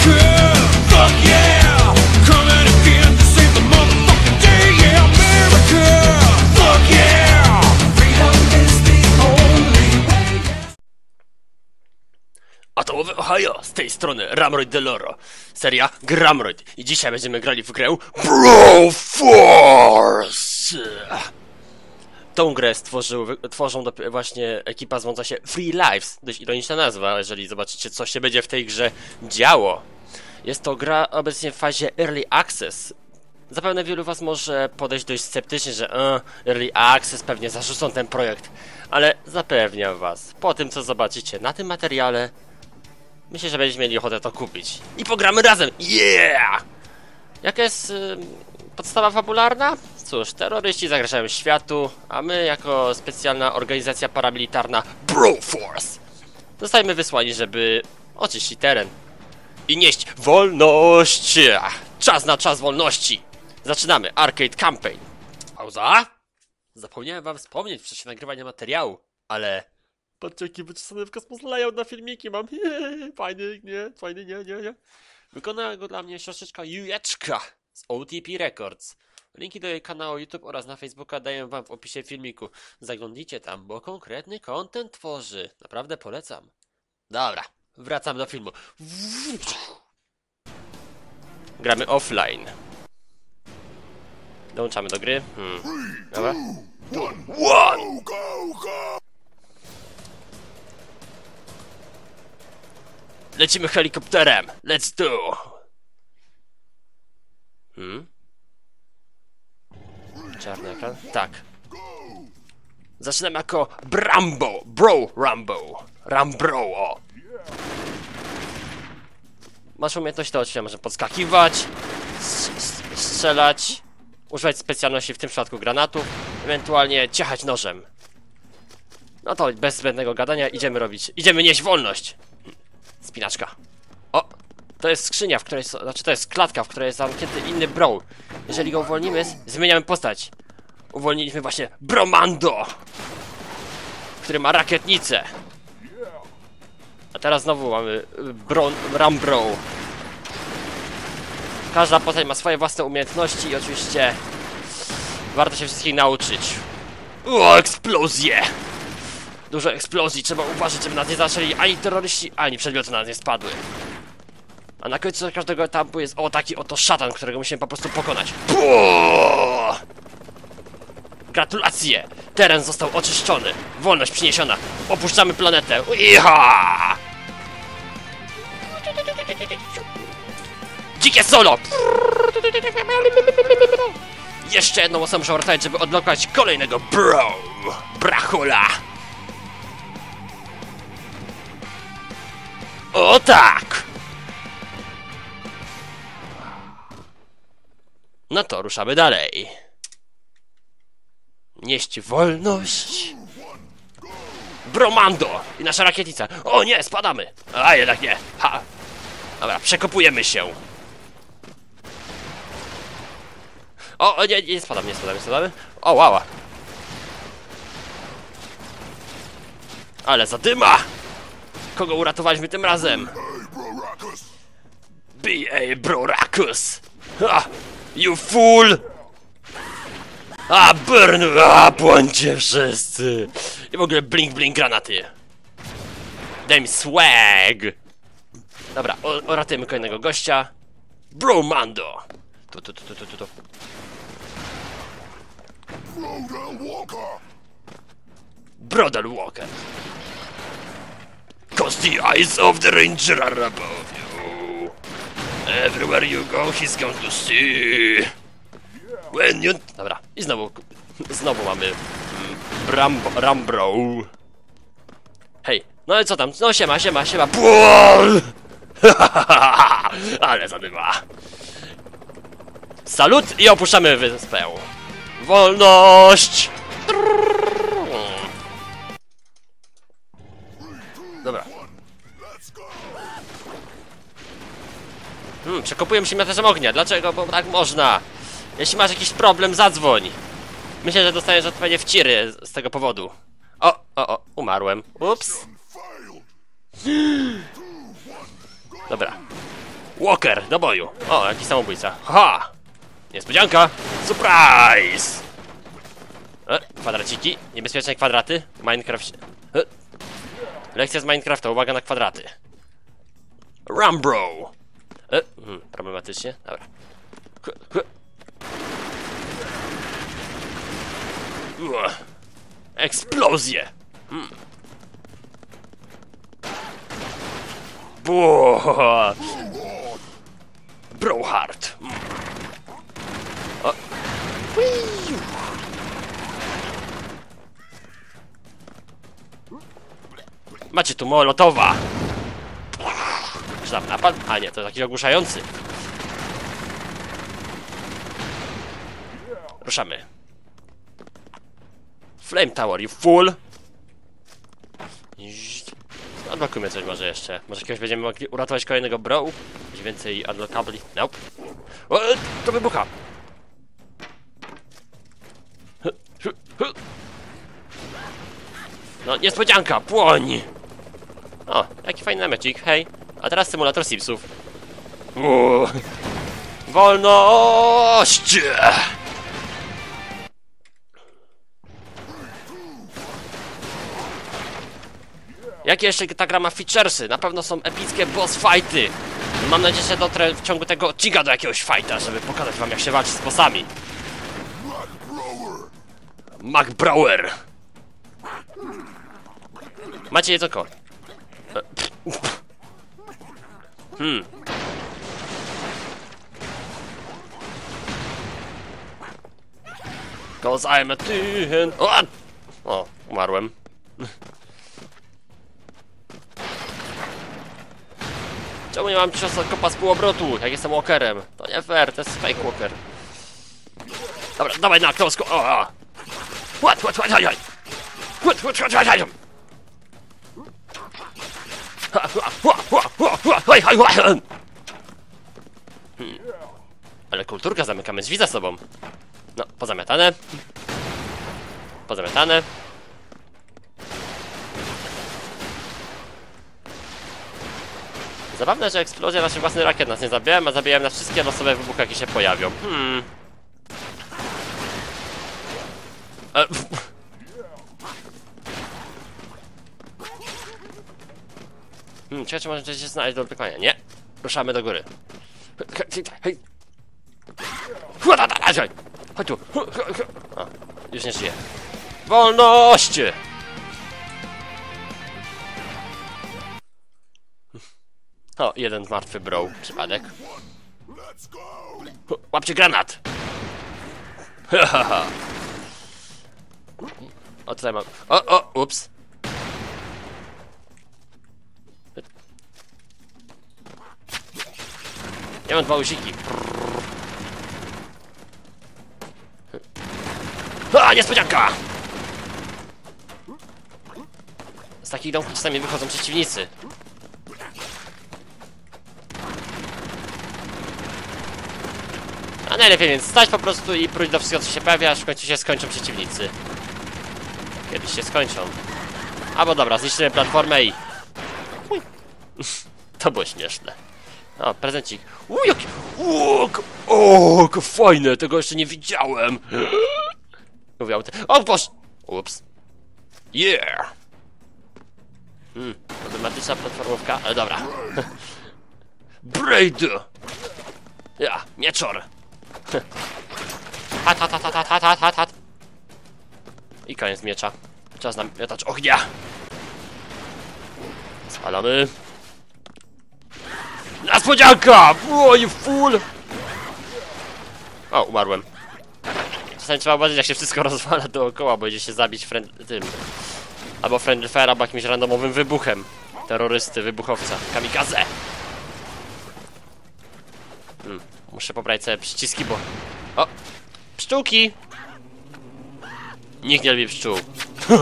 America, fuck yeah, coming again to save the motherfucking day. Yeah, America, fuck yeah, freedom is the only way. A to w Ohio, z tej strony Ramroyd Deloro, seria Gramroyd i dzisiaj będziemy grali w grę Bro Force! Tą grę stworzył, tworzą właśnie ekipa zwąca się Free Lives, dość ironiczna nazwa, jeżeli zobaczycie co się będzie w tej grze działo. Jest to gra obecnie w fazie Early Access. Zapewne wielu was może podejść dość sceptycznie, że e, Early Access pewnie zarzucą ten projekt, ale zapewniam was, po tym co zobaczycie na tym materiale, Myślę, że będziecie mieli ochotę to kupić. I pogramy razem! Yeah! Jaka jest podstawa fabularna? Cóż, terroryści zagrażają światu, a my jako specjalna organizacja paramilitarna Broforce zostajemy wysłani, żeby oczyścić teren i nieść wolność! Czas na czas wolności! Zaczynamy Arcade Campaign. Pauza? Zapomniałem wam wspomnieć w czasie nagrywania materiału, ale Patrzcie, jaki wyczesany w kosmos layout na filmiki mam. Fajny, nie? Fajny, nie, nie, nie. Wykonała go dla mnie siostryczka Jujeczka z OTP Records. Linki do jej kanału YouTube oraz na Facebooka daję wam w opisie filmiku. Zaglądnijcie tam, bo konkretny content tworzy. Naprawdę polecam. Dobra, wracam do filmu. Gramy offline. Dołączamy do gry. Hmm. Dobra. One! Lecimy helikopterem! Let's do! Hmm? Czarny ekran? Tak. Zaczynamy jako Brambo! Bro Rambo! Rambro! O. Masz umiejętność to oczywiście może podskakiwać, strzelać, używać specjalności w tym przypadku granatów, ewentualnie ciachać nożem. No to bez zbędnego gadania idziemy robić. Idziemy nieść wolność! Spinaczka. O! To jest skrzynia, w której znaczy to jest klatka, w której jest zamknięty inny bro. Jeżeli go uwolnimy, zmieniamy postać. Uwolniliśmy właśnie Bromando! Który ma rakietnicę. A teraz znowu mamy Bron, Rambro. Każda postać ma swoje własne umiejętności i oczywiście warto się wszystkich nauczyć. O, eksplozje! Dużo eksplozji, trzeba uważać, żeby nas nie zaczęli ani terroryści, ani przedmioty na nas nie spadły. A na końcu każdego etapu jest o taki oto szatan, którego musimy po prostu pokonać. Puuu! Gratulacje! Teren został oczyszczony. Wolność przyniesiona. Opuszczamy planetę. Iha! Dzikie solo! Jeszcze jedną osobę muszę uratować, żeby odblokować kolejnego bro! Brachula! O tak! No to ruszamy dalej. Nieść wolność. Bromando! I nasza rakietnica. O nie, spadamy! A jednak nie. Ha! Dobra, przekopujemy się. O, o nie, nie spadam, nie spadam, nie spadamy. O, łała. Ale zadyma! Kogo uratowaliśmy tym razem? B.A. Brorakus! Ha! You fool! A, burn! A, płońcie wszyscy! I w ogóle blink blink granaty. Daj mi swag! Dobra, o- uratujemy kolejnego gościa. Bromando! Tu, tu, tu, tu, tu, tu. Brodal Walker. Cause the eyes of the ranger are above you. Everywhere you go, he's going to see. When you... Dobra, i znowu... Znowu mamy... mm, Brambo... Rambro. Hej, no i co tam? No siema, siema, siema. Pól! Ale zadyma. Salut i opuszczamy wyspę. Wolność! Dobra. Hmm, przekopuję się miataczem ognia. Dlaczego? Bo tak można. Jeśli masz jakiś problem, zadzwoń. Myślę, że dostaniesz odpowiednie w ciry z z tego powodu. O, o, o, umarłem. Ups. Dobra. Walker, do boju. O, jakiś samobójca. Haha! Niespodzianka! Surprise! E, kwadraciki, niebezpieczne kwadraty. Minecraft. E. Lekcja z Minecrafta, uwaga na kwadraty. Rumbro! E, hmm, problematycznie, dobra. H, h. Ua. Eksplozje! Hmm. Brohard. Mm. Ui. Macie tu molotowa. Czy tam napad? A nie, to jakiś ogłuszający. Ruszamy. Flame Tower, you fool! Odblokujmy coś może jeszcze. Może kiedyś będziemy mogli uratować kolejnego bro? Będzie więcej unlockabli. Nope. O, e, to wybucha! No, niespodzianka! Płoń! O, jaki fajny namecik, hej. A teraz symulator Simsów. Uuu. Wolność! Jakie jeszcze ta gra ma featuresy? Na pewno są epickie boss fighty. Mam nadzieję, że dotrę w ciągu tego odcinka do jakiegoś fighta, żeby pokazać wam jak się walczy z bossami. MacBrower. Macie jedzonko. E. Hmm. Cause I'm a. O! o, umarłem. Czemu nie mam ciosa kopa z półobrotu, jak jestem walkerem? To nie fair, to jest fake walker. Dobra, dawaj na klosko. O, o. What, what, what, what, what, what, what, what, what, what. Ha, ha, ha, ha, ha, ha, hej, hej, hej. Hmm. Ale kulturka zamykamy drzwi za sobą. No, pozamiatane. Pozamiatane. Zabawne, że eksplozja naszych własnych rakiet nas nie zabijałem, a zabijałem na wszystkie losowe wybuchy, jakie się pojawią. Hmm. E, Hmm, ciekawe, czy może coś się znaleźć do odpykania. Nie. Ruszamy do góry. Hej. Chodź tu. O, już nie żyje. Wolność! O, jeden martwy bro. Przypadek. Łapcie granat! O, tutaj mam... O, o, ups. Ja mam dwa usiki. A, niespodzianka! Z takich domków czasami wychodzą przeciwnicy. A najlepiej więc stać po prostu i próć do wszystkiego co się pojawia, aż w końcu się skończą przeciwnicy. Kiedyś się skończą. Albo dobra, zniszczymy platformę i... To było śmieszne. O, prezencik. Uuu, jaki... Fajne, tego jeszcze nie widziałem. Mówiał te... O, boż... Ups. Yeah. Hmm, problematyczna platformówka, ale dobra. Braid! Ja, mieczor. Hat, hat, hat, hat, hat, hat, hat, hat. I koniec miecza. Czas na miotacz ognia. Spalamy. Niespodzianka! Oj, full! O, umarłem. Czasami trzeba uważać, jak się wszystko rozwala dookoła, bo idzie się zabić friend... tym. Albo friendly fire, albo jakimś randomowym wybuchem. Terrorysty, wybuchowca. Kamikaze! Hmm, muszę pobrać sobie przyciski, bo... O! Pszczółki! Nikt nie lubi pszczół.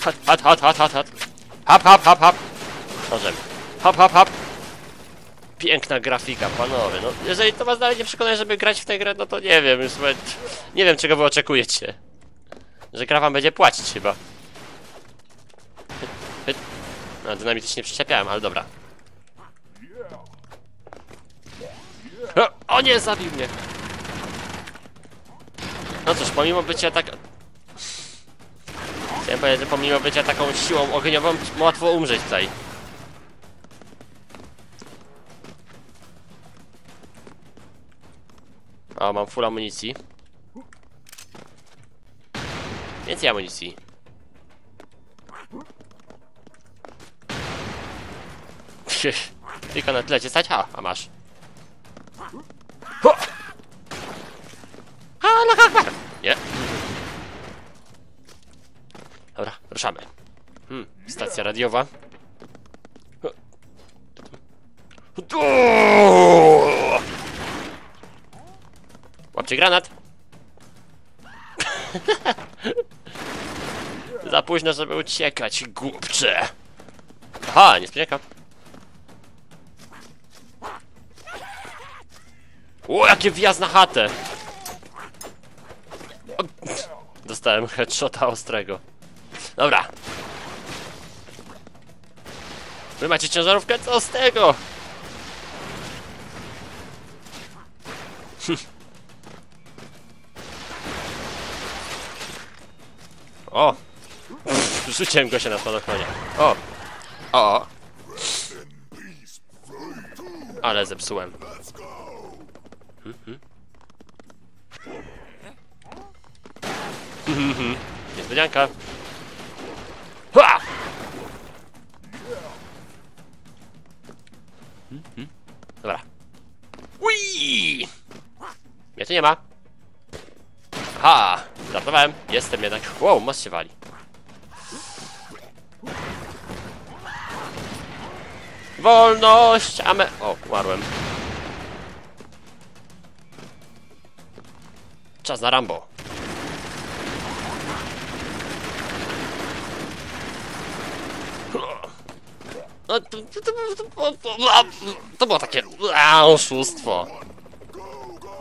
Hat, hat, hat, hat, hat, hat. Hap, hap, hap, hap. Nożem. Hap, hap, hap. Piękna grafika, panowie. No, jeżeli to was dalej nie przekonuje, żeby grać w tę grę, no to nie wiem, już nawet nie wiem, czego wy oczekujecie. Że gra wam będzie płacić chyba. No, dynamitycznie przyczepiałem, ale dobra. O nie, zabił mnie! No cóż, pomimo bycia tak... Chciałem powiedzieć, że pomimo bycia taką siłą ogniową, łatwo umrzeć tutaj. O, mam full amunicji. Więcej amunicji. Tylko na tyle cię stać? A, a masz. Ho! Akbar! Nie. Dobra, ruszamy. Hmm, stacja radiowa. O! Łapcie granat! Za późno, żeby uciekać, głupcze! Aha, niespodzianka. O, jakie wjazd na chatę! O, Dostałem headshota ostrego. Dobra. Wy macie ciężarówkę? Co z tego? Rzuciłem go się na spadochronie. O! O! Ale zepsułem. Mhm. Mhm. Niespodzianka. Ha! Mhm. Dobra. Ui! Mnie tu nie ma. Ha! Żartowałem. Jestem jednak. Wow, most się wali. Wolność! Ame... O, umarłem. Czas na Rambo. No, to, to, to, to, było takie a, oszustwo.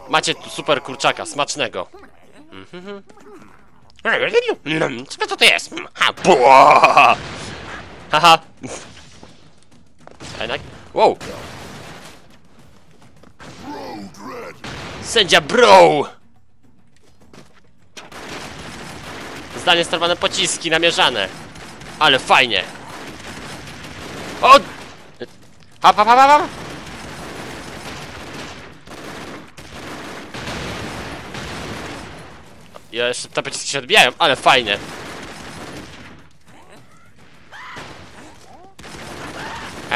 Macie tu super kurczaka, smacznego. Mhm. Co to jest? Haha. Wow! Sędzia Bro! Zdanie sterowane pociski namierzane. Ale fajnie. O! Hap, hap, hap, hap. Ja jeszcze te pociski się odbijają, ale fajnie.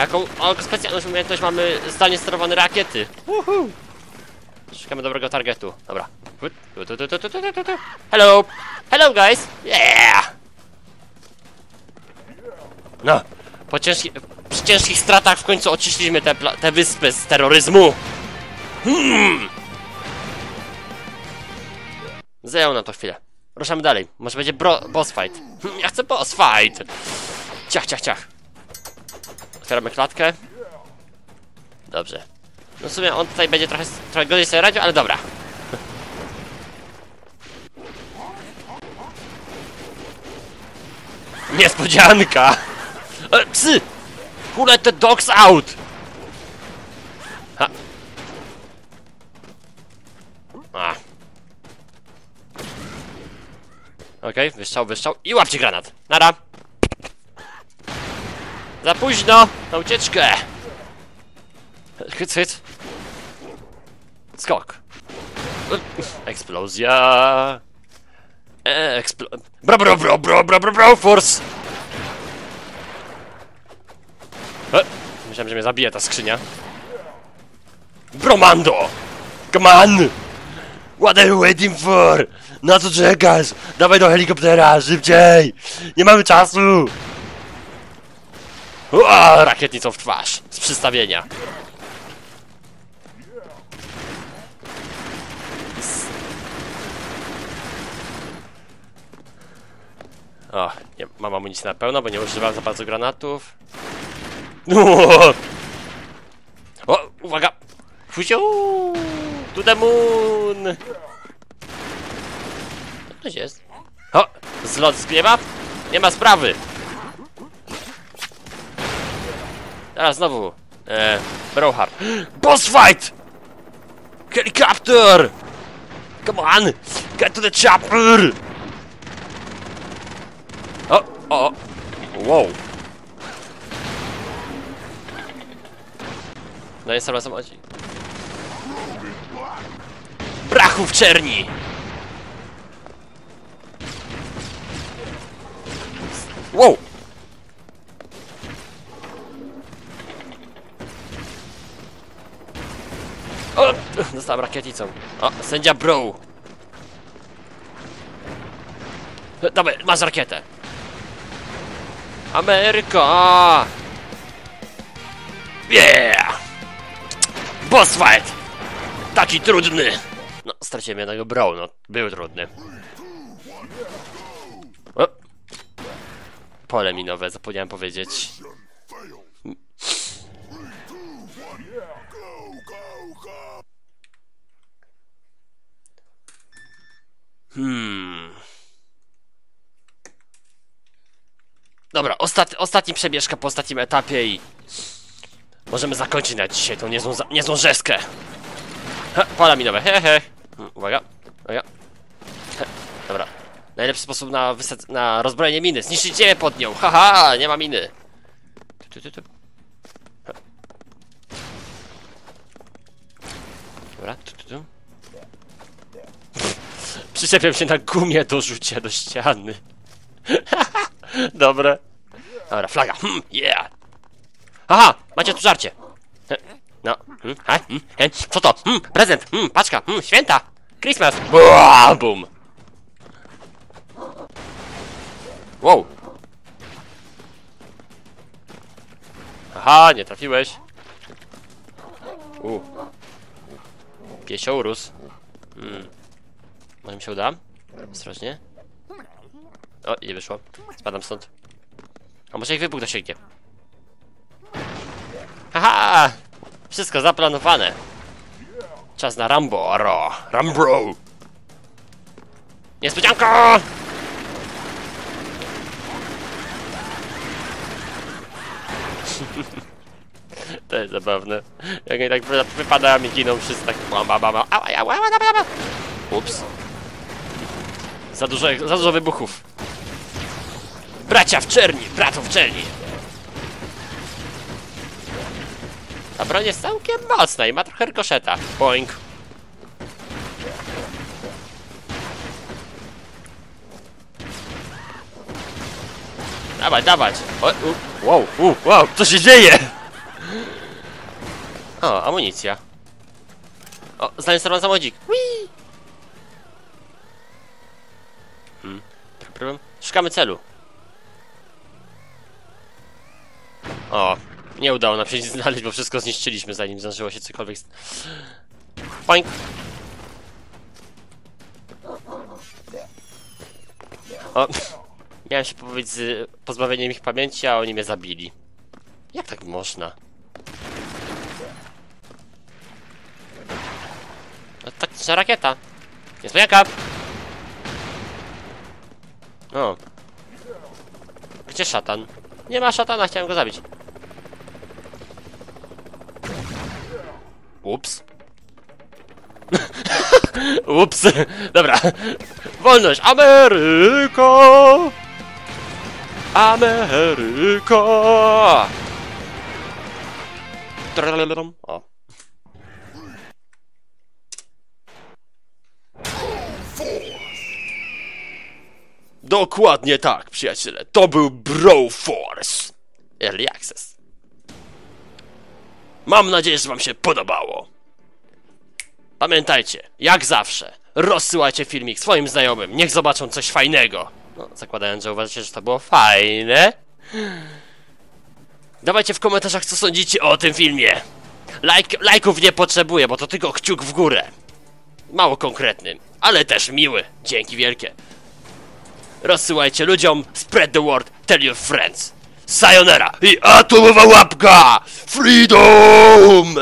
A jaką o, specjalną umiejętność mamy zdalnie sterowane rakiety? Woohoo! Szukamy dobrego targetu. Dobra. Hello! Hello guys! Yeah! No, po ciężkich, przy ciężkich stratach w końcu oczyściliśmy te, te wyspy z terroryzmu. Hmm. Zajął na to chwilę. Ruszamy dalej. Może będzie bro boss fight. Hmm, ja chcę boss fight! Ciach, ciach, ciach. Otwieramy klatkę. Dobrze. No w sumie on tutaj będzie trochę, trochę gorzej sobie radził, ale dobra. Niespodzianka! E, psy! Who let the dogs out? Ha. A. Okej, wyszczał i łapcie granat. Nara. Za późno na ucieczkę. Hyc, hyc. Skok. Eksplozja. E, Eksplo... Bro, bro, bro, bro, bro, bro, bro, force! E, myślałem, że mnie zabije ta skrzynia. Bromando! Come on! What are you waiting for? Na co czekasz? Dawaj do helikoptera, szybciej! Nie mamy czasu! Ua, rakietnicą w twarz, z przystawienia. O, nie, mam amunicję na pełno, bo nie używam za bardzo granatów. Uuu. O, uwaga! Fuziu! To the moon! Co to jest? O, zlot z? Nie ma sprawy! Teraz znowu. E, Brohard. Boss fight! Helicopter! Come on! Get to the chopper! O, o, wow. No jest sama samochodzi. Brachu w czerni! Wow! O! Dostałem rakieticą. O, sędzia Bro. Dawaj, masz rakietę. Ameryka! Yeah! Boss fight! Taki trudny! No, straciłem jednego Bro, no, był trudny. O! Pole minowe, zapomniałem powiedzieć. Hmm. Dobra, ostat, ostatni przebieżka po ostatnim etapie i... Możemy zakończyć na dzisiaj tą niezłą, niezłą rzeskę. Ha, pola minowe, he he. Hmm, Uwaga, uwaga. He, dobra. Najlepszy sposób na, na rozbrojenie miny. Zniszczyć ziemię pod nią. Haha, nie ma miny. Tu, tu, tu. Dobra, tu, tu, tu. Przyczepiam się na gumie do rzucia do ściany. Dobre. Dobra, flaga. Hmm, yeah. Aha, macie tu żarcie. No, hmm, hmm, co to? Hmm, prezent, hmm, paczka, hmm, święta. Christmas. Bua, Bum. Wow. Aha, nie trafiłeś. U. Piesiourus. Hmm. Może mi się uda? Ostrożnie. O, nie wyszło. Spadam stąd. A może ich wybuch dosięgnie. Haha! Wszystko zaplanowane. Czas na Rambo, aro. Rambro! Niespodzianka! To jest zabawne. Jak oni tak wy- wypadają i giną wszyscy tak bam, bam, ała. Ups. Za dużo, za dużo wybuchów. Bracia w czerni, bratów w czerni. Ta broń jest całkiem mocna i ma trochę rykoszeta. Boing. Dawać, dawać. O, u, wow, u, wow, co się dzieje? O, amunicja. O, zainstalowany samochodzik. Whee! Problem. Szukamy celu. O, nie udało nam się nic znaleźć, bo wszystko zniszczyliśmy zanim zdążyło się cokolwiek... Poink. O, miałem się powiedzieć z pozbawieniem ich pamięci, a oni mnie zabili. Jak tak można? No, taktyczna rakieta. Niespodzianka! O. Gdzie szatan? Nie ma szatana, chciałem go zabić. Ups. Ups. Dobra. Wolność. Ameryko! Ameryko! O. Dokładnie tak, przyjaciele. To był Broforce. Early Access. Mam nadzieję, że wam się podobało. Pamiętajcie, jak zawsze, rozsyłajcie filmik swoim znajomym, niech zobaczą coś fajnego. No, zakładając, że uważacie, że to było fajne. Dawajcie w komentarzach, co sądzicie o tym filmie. Lajk, lajków nie potrzebuję, bo to tylko kciuk w górę. Mało konkretny, ale też miły. Dzięki wielkie. Rozsyłajcie ludziom, spread the word, tell your friends. Sayonara i atomowa łapka! Freedom!